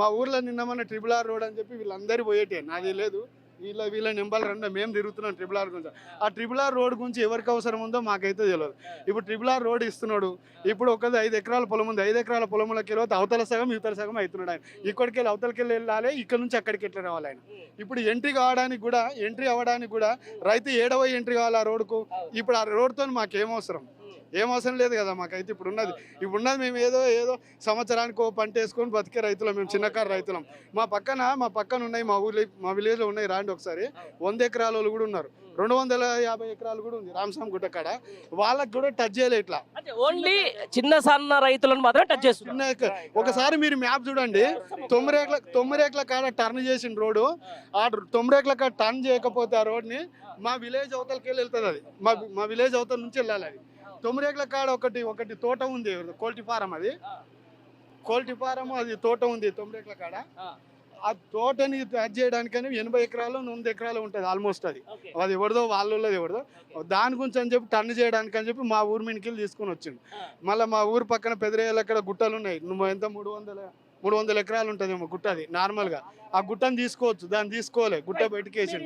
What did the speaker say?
మా ఊర్లో నిన్న మన ట్రిపుల్ ఆర్ రోడ్ అని చెప్పి వీళ్ళందరూ పోయేటే నాది లేదు. వీళ్ళ వీళ్ళ నెంబర్ రెండు మేము తిరుగుతున్నాం ట్రిపుల్ ఆర్ గురించి. ఆ ట్రిపుల్ ఆర్ రోడ్ గురించి ఎవరికి అవసరం ఉందో మాకైతే తెలియదు. ఇప్పుడు ట్రిపుల్ ఆర్ రోడ్ ఇస్తున్నాడు. ఇప్పుడు ఒకది ఐదు ఎకరాల పొలం ఉంది. ఐదు ఎకరాల పొలంలోకి వెళ్ళి అవతల సగం ఇవతల సగం అవుతున్నాడు ఆయన. ఇక్కడికి వెళ్ళి అవతలకి వెళ్ళి వెళ్ళాలి ఇక్కడ నుంచి అక్కడికి ఎట్లా రావాలి ఆయన? ఇప్పుడు ఎంట్రీ కావడానికి కూడా ఎంట్రీ అవ్వడానికి కూడా రైతు ఏడవ ఎంట్రీ కావాలి ఆ రోడ్కు ఇప్పుడు ఆ రోడ్తో మాకేం అవసరం? ఏం అవసరం లేదు కదా మాకైతే ఇప్పుడు ఉన్నది. ఇప్పుడు ఉన్నది మేము ఏదో ఏదో సంవత్సరానికి ఓ పంట వేసుకొని బతికే రైతులం మేము చిన్నకారు రైతులం. మా పక్కన మా పక్కన ఉన్నాయి మా ఊర్లో మా విలేజ్లో ఉన్నాయి రాండి ఒకసారి. వంద ఎకరాల వాళ్ళు కూడా ఉన్నారు. రెండు వందల యాభై ఎకరాలు కూడా ఉంది రామస్వామి గుట్ట కాడ. వాళ్ళకి కూడా టచ్ చేయలే ఇట్లా. ఓన్లీ చిన్న సన్న రైతులను మాత్రమే టచ్ చేస్తున్నారు. ఎక- ఒకసారి మీరు మ్యాప్ చూడండి. తొమ్మిరేట్ల తొమ్మిరేట్ల కాడ టర్న్ చేసిన రోడ్డు. ఆ తొమ్మిరేట్ల కాడ టర్న్ చేయకపోతే ఆ రోడ్ని మా విలేజ్ అవతలకి వెళ్ళి వెళ్తుంది అది. మా మా విలేజ్ అవతల నుంచి వెళ్ళాలి అది. తొమ్మిరేట్ల కాడ ఒకటి ఒకటి తోట ఉంది కోల్టి ఫారం అది. కోల్టి ఫారం అది తోట ఉంది తొమ్మిరేట్ల కాడ. ఆ. తోటని టచ్ చేయడానికని ఎనభై ఎకరాలు వంద ఎకరాలు ఉంటుంది ఆల్మోస్ట్ అది. అది ఎవరిదో వాళ్ళది ఎవరిదో. దాని గురించి అని చెప్పి టర్న్ చేయడానికి అని చెప్పి మా ఊరి మీనికి తీసుకొని వచ్చిండు. మళ్ళీ మా ఊరు పక్కన పెదరేళ్ళ అక్కడ గుట్టలు ఉన్నాయి. నువ్వు ఎంత మూడు వందల మూడు వందల ఎకరాలు ఉంటుందేమో గుట్ట అది నార్మల్గా ఆ గుట్టను తీసుకోవచ్చు దాన్ని తీసుకోలే గుట్ట బయటకేసిండు